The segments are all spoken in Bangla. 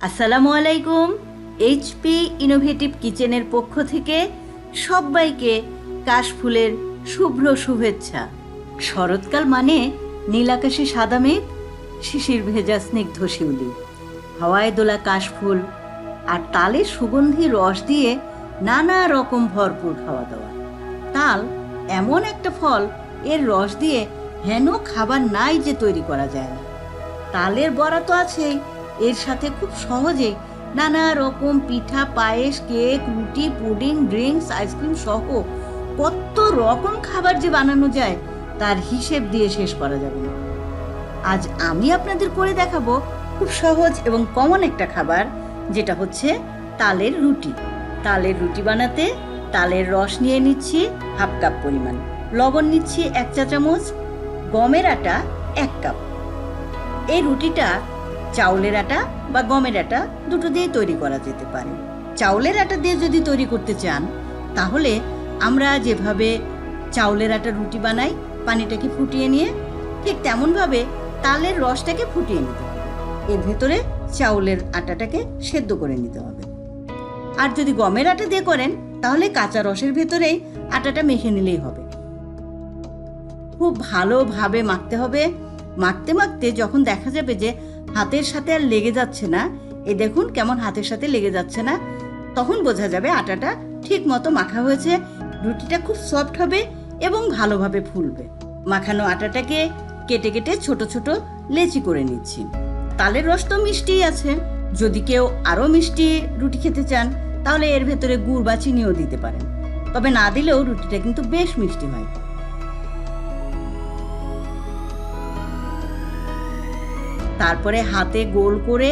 আসসালামু আলাইকুম এইচপি ইনোভেটিভ কিচেনের পক্ষ থেকে সবাইকে কাশফুলের শুভ্র শুভেচ্ছা। শরৎকাল মানে নীলাকাশে সাদা মেঘ, শিশির ভেজা স্নিগ্ধ শিউলি। হাওয়ায় দোলা কাশফুল আর তালের সুগন্ধি রস দিয়ে নানা রকম ভরপুর খাওয়া দাওয়া তাল এমন একটা ফল, এর রস দিয়ে হেন খাবার নাই যে তৈরি করা যায় না। তালের বড়া তো আছেই। এর সাথে খুব সহজে নানা রকম পিঠা, পায়েস, কেক, রুটি, পুডিং, ড্রিঙ্কস, আইসক্রিম সহ কত রকম খাবার যে বানানো যায়, তার হিসেব দিয়ে শেষ করা যাবে আজ আমি আপনাদের করে দেখাবো খুব সহজ এবং কমন একটা খাবার, যেটা হচ্ছে তালের রুটি। তালের রুটি বানাতে তালের রস নিয়ে নিচ্ছি হাফ কাপ পরিমাণ। লবণ নিচ্ছি এক চা চামচ, গমের আটা এক কাপ। এই রুটিটা চাউলের আটা বা গমের আটা দুটো দিয়েই তৈরি করা যেতে পারে। চাউলের আটা দিয়ে যদি তৈরি করতে চান, তাহলে আমরা যেভাবে চাউলের আটা রুটি বানাই, পানিটাকে ফুটিয়ে নিয়ে ঠিক তেমনভাবে তালের রসটাকে ফুটিয়ে নিতে হবে। এর ভেতরে চাউলের আটাটাকে সেদ্ধ করে নিতে হবে। আর যদি গমের আটা দিয়ে করেন, তাহলে কাঁচা রসের ভেতরেই আটাটা মেখে নিলেই হবে। খুব ভালোভাবে মাখতে হবে। মাখতে মাখতে যখন দেখা যাবে যে হাতের সাথে আর লেগে যাচ্ছে না। এই দেখুন কেমন হাতের সাথে লেগে যাচ্ছে না। তখন বোঝা যাবে আটাটা ঠিক মতো মাখা হয়েছে। রুটিটা খুব সফট হবে এবং ভালোভাবে ফুলবে। মাখানো আটাটাকে কেটে কেটে ছোট ছোট লেচি করে নিচ্ছি। তালের রস তো মিষ্টিই আছে। যদি কেউ আরও মিষ্টি রুটি খেতে চান, তাহলে এর ভেতরে গুড় বা চিনিও দিতে পারেন। তবে না দিলেও রুটিটা কিন্তু বেশ মিষ্টি হয়। তারপরে হাতে গোল করে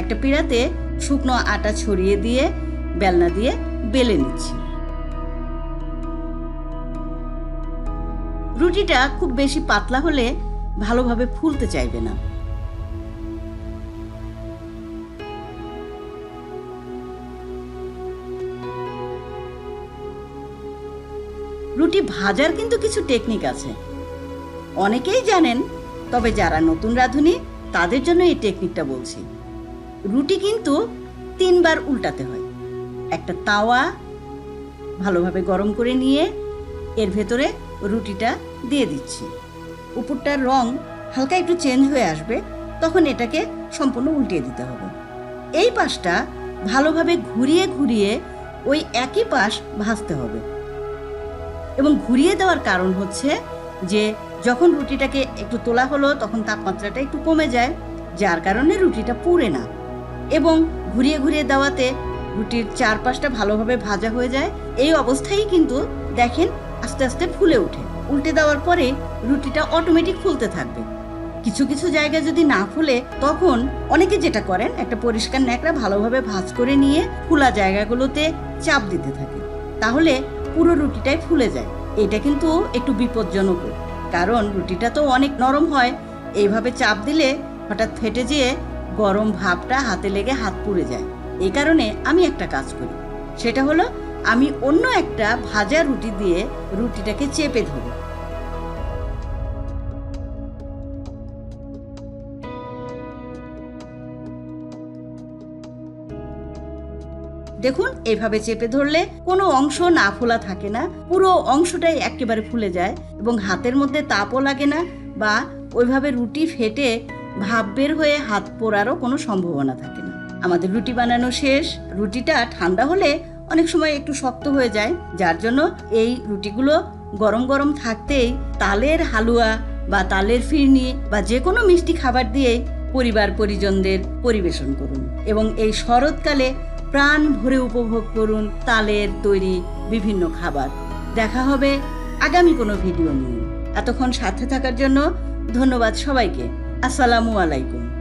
একটা পিড়াতে শুকনো আটা ছড়িয়ে দিয়ে বেলনা দিয়ে বেলে নিচ্ছি। রুটিটা খুব বেশি পাতলা হলে ভালোভাবে ফুলতে চাইবে না। রুটি ভাজার কিন্তু কিছু টেকনিক আছে। অনেকেই জানেন তবে যারা নতুন রাঁধুনি, তাদের জন্য এই টেকনিকটা বলছি। রুটি কিন্তু তিনবার উল্টাতে হয়। একটা তাওয়া ভালোভাবে গরম করে নিয়ে এর ভেতরে রুটিটা দিয়ে দিচ্ছি। উপরটার রং হালকা একটু চেঞ্জ হয়ে আসবে, তখন এটাকে সম্পূর্ণ উল্টিয়ে দিতে হবে। এই পাশটা ভালোভাবে ঘুরিয়ে ঘুরিয়ে ওই একই পাশ ভাজতে হবে। এবং ঘুরিয়ে দেওয়ার কারণ হচ্ছে যে যখন রুটিটাকে একটু তোলা হলো, তখন তাপমাত্রাটা একটু কমে যায়, যার কারণে রুটিটা পুড়ে না। এবং ঘুরিয়ে ঘুরিয়ে দেওয়াতে রুটির চারপাশটা ভালোভাবে ভাজা হয়ে যায়। এই অবস্থায় কিন্তু দেখেন আস্তে আস্তে ফুলে ওঠে। উল্টে দেওয়ার পরে রুটিটা অটোমেটিক ফুলতে থাকবে। কিছু কিছু জায়গায় যদি না ফুলে, তখন অনেকে যেটা করেন, একটা পরিষ্কার ন্যাকড়া ভালোভাবে ভাজ করে নিয়ে ফুলা জায়গাগুলোতে চাপ দিতে থাকে। তাহলে পুরো রুটিটাই ফুলে যায়। এটা কিন্তু একটু বিপজ্জনক কারণ রুটিটা তো অনেক নরম হয়। এইভাবে চাপ দিলে হঠাৎ ফেটে যেয়ে গরম ভাবটা হাতে লেগে হাত পুড়ে যায়। এই কারণে আমি একটা কাজ করি। সেটা হলো আমি অন্য একটা ভাজা রুটি দিয়ে রুটিটাকে চেপে ধরি। দেখুন, এভাবে চেপে ধরলে কোনো অংশ না ফোলা থাকে না, পুরো অংশটাই একেবারে ফুলে যায় এবং হাতের মধ্যে তাপও লাগে না বা ওইভাবে রুটি ফেটে ভাব বের হয়ে হাত পোড়ারও কোনো সম্ভাবনা থাকে না। আমাদের রুটি বানানো শেষ। রুটিটা ঠান্ডা হলে অনেক সময় একটু শক্ত হয়ে যায়, যার জন্য এই রুটিগুলো গরম গরম থাকতেই তালের হালুয়া বা তালের ফিরনি বা যে কোনো মিষ্টি খাবার দিয়ে পরিবার পরিজনদের পরিবেশন করুন। এবং এই শরৎকালে প্রাণ ভরে উপভোগ করুন তালের তৈরি বিভিন্ন খাবার। দেখা হবে আগামী কোনো ভিডিও নিয়ে। এতক্ষণ সাথে থাকার জন্য ধন্যবাদ সবাইকে। আসসালামু আলাইকুম।